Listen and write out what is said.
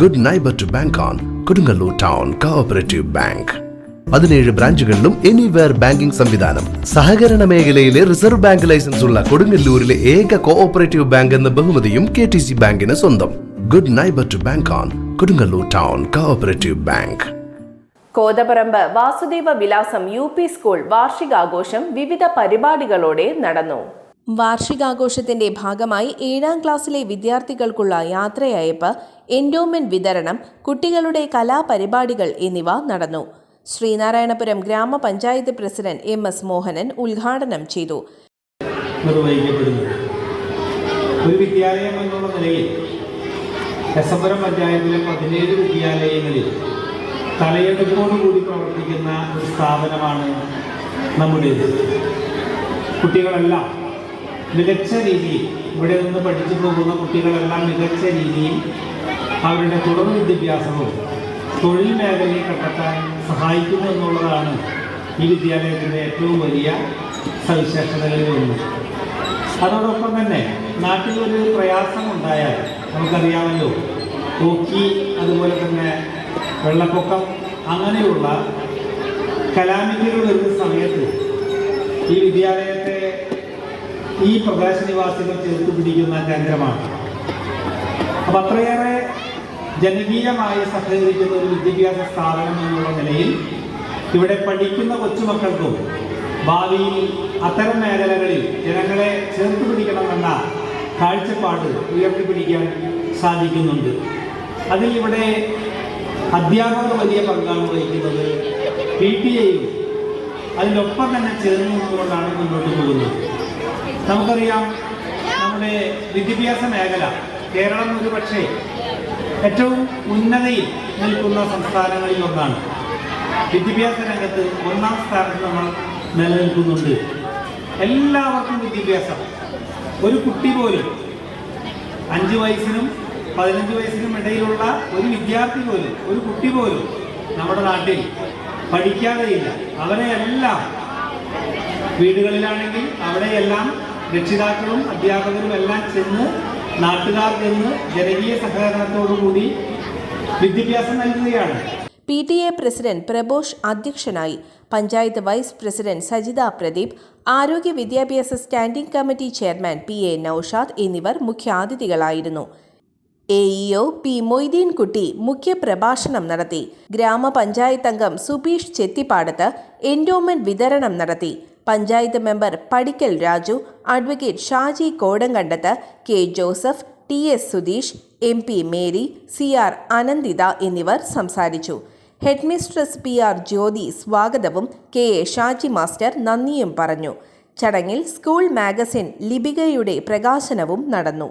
Good neighbour to bank on Kodungallur town cooperative bank പതിനേഴ് ബ്രാഞ്ചുകളിലും anywhere banking സംവിധാനം. സഹകരണ മേഖലയിലെ റിസർവ് ബാങ്ക് ലൈസൻസ് ഉള്ള കൊടുങ്ങല്ലൂരിലെ ഏക കോഓപ്പറേറ്റീവ് ബാങ്ക് എന്ന ബഹുമതിയും കെ ടി സി ബാങ്കിന് സ്വന്തം. Good neighbour to bank on Kodungallur town cooperative bank Kothaparambu Vasudeva Vilasam U P school വാർഷികാഘോഷം വിവിധ പരിപാടികളോടെ നടന്നു. വാർഷികാഘോഷത്തിന്റെ ഭാഗമായി ഏഴാം ക്ലാസ്സിലെ വിദ്യാർത്ഥികൾക്കുള്ള യാത്രയയപ്പ് എൻഡോമെന്റ് വിതരണം കുട്ടികളുടെ കലാപരിപാടികൾ എന്നിവ നടന്നു. ശ്രീനാരായണപുരം ഗ്രാമപഞ്ചായത്ത് പ്രസിഡന്റ് എം എസ് മോഹനൻ ഉദ്ഘാടനം ചെയ്തു. ഒരു വിദ്യാലയം എന്നുള്ള നിലയിൽ രസപുരം പഞ്ചായത്തിലെ പതിനേഴ് വിദ്യാലയങ്ങളിൽ തലയെടുപ്പോടുകൂടി പ്രവർത്തിക്കുന്ന ഒരു സ്ഥാപനമാണ് നമ്മുടേത്. കുട്ടികളെല്ലാം മികച്ച രീതിയിൽ ഇവിടെ നിന്ന് പഠിച്ചു പോകുന്ന കുട്ടികളെല്ലാം മികച്ച രീതിയിൽ അവരുടെ തുടർ വിദ്യാഭ്യാസവും തൊഴിൽ മേഖലയിൽ കണ്ടെത്താൻ സഹായിക്കുന്നു എന്നുള്ളതാണ് ഈ വിദ്യാലയത്തിന്റെ ഏറ്റവും വലിയ സവിശേഷതകളിൽ ഒന്ന്. അതോടൊപ്പം തന്നെ നാട്ടിൽ ഒരു പ്രയാസം ഉണ്ടായാൽ നമുക്കറിയാമല്ലോ ഹോക്കി അതുപോലെ തന്നെ വെള്ളപ്പൊക്കം അങ്ങനെയുള്ള കലാമിറ്റികൾ വരുന്ന സമയത്ത് ഈ വിദ്യാലയത്തെ ഈ പ്രദേശനിവാസികൾ ചേർത്ത് പിടിക്കുന്ന കേന്ദ്രമാണ് അപ്പം അത്രയേറെ ജനകീയമായി സഹകരിക്കുന്ന ഒരു വിദ്യാഭ്യാസ സ്ഥാപനം എന്നുള്ള നിലയിൽ ഇവിടെ പഠിക്കുന്ന കൊച്ചുമക്കൾക്കും ഭാവിയിൽ അത്തരം മേഖലകളിൽ ജനങ്ങളെ ചേർത്ത് പിടിക്കണമെന്ന കാഴ്ചപ്പാട് ഉയർത്തിപ്പിടിക്കാൻ സാധിക്കുന്നുണ്ട്. അതിൽ ഇവിടെ അധ്യാപകർ വലിയ പങ്കാണ് വഹിക്കുന്നത്. പി ടി എയും അതിനൊപ്പം തന്നെ ചേർന്ന് നിന്നുകൊണ്ടാണ് മുന്നോട്ട് പോകുന്നത്. നമുക്കറിയാം നമ്മുടെ വിദ്യാഭ്യാസ മേഖല കേരളം ഒരു പക്ഷേ ഏറ്റവും ഉന്നതയിൽ നിൽക്കുന്ന സംസ്ഥാനങ്ങളിൽ ഒന്നാണ്. വിദ്യാഭ്യാസ രംഗത്ത് ഒന്നാം സ്ഥാനത്ത് നമ്മൾ നിലനിൽക്കുന്നുണ്ട്. എല്ലാവർക്കും വിദ്യാഭ്യാസം. ഒരു കുട്ടി പോലും അഞ്ച് വയസ്സിനും പതിനഞ്ച് വയസ്സിനും ഇടയിലുള്ള ഒരു വിദ്യാർത്ഥി പോലും ഒരു കുട്ടി പോലും നമ്മുടെ നാട്ടിൽ പഠിക്കാതെയില്ല. അവരെയെല്ലാം വീടുകളിലാണെങ്കിൽ അവിടെയെല്ലാം രക്ഷിതാക്കളും അധ്യാപകരും എല്ലാം ചെന്ന് നാട്ടുകാർ ചെന്ന് ജനകീയ സഹകരണത്തോടുകൂടി വിദ്യാഭ്യാസം നൽകുകയാണ്. P T A president Prabosh അധ്യക്ഷനായി പഞ്ചായത്ത് വൈസ് പ്രസിഡന്റ് സജിത പ്രദീപ് ആരോഗ്യ വിദ്യാഭ്യാസ standing committee chairman P A Noushad എന്നിവർ മുഖ്യാതിഥികളായിരുന്നു എ ഇഒ പി മൊയ്തീൻകുട്ടി മുഖ്യപ്രഭാഷണം നടത്തി. ഗ്രാമപഞ്ചായത്ത് അംഗം സുബീഷ് ചെത്തിപ്പാടത്ത് എൻഡോമെന്റ് വിതരണം നടത്തി. Panchayat member Padikkal Raju advocate Shaji Kodankandath K Joseph T S Sudheesh M P Mary C R Ananditha എന്നിവർ സംസാരിച്ചു. ഹെഡ്മിസ്ട്രസ് പി ആർ ജ്യോതി സ്വാഗതവും കെ എ ഷാജി മാസ്റ്റർ നന്ദിയും പറഞ്ഞു. ചടങ്ങിൽ സ്കൂൾ മാഗസിൻ ലിപികയുടെ പ്രകാശനവും നടന്നു.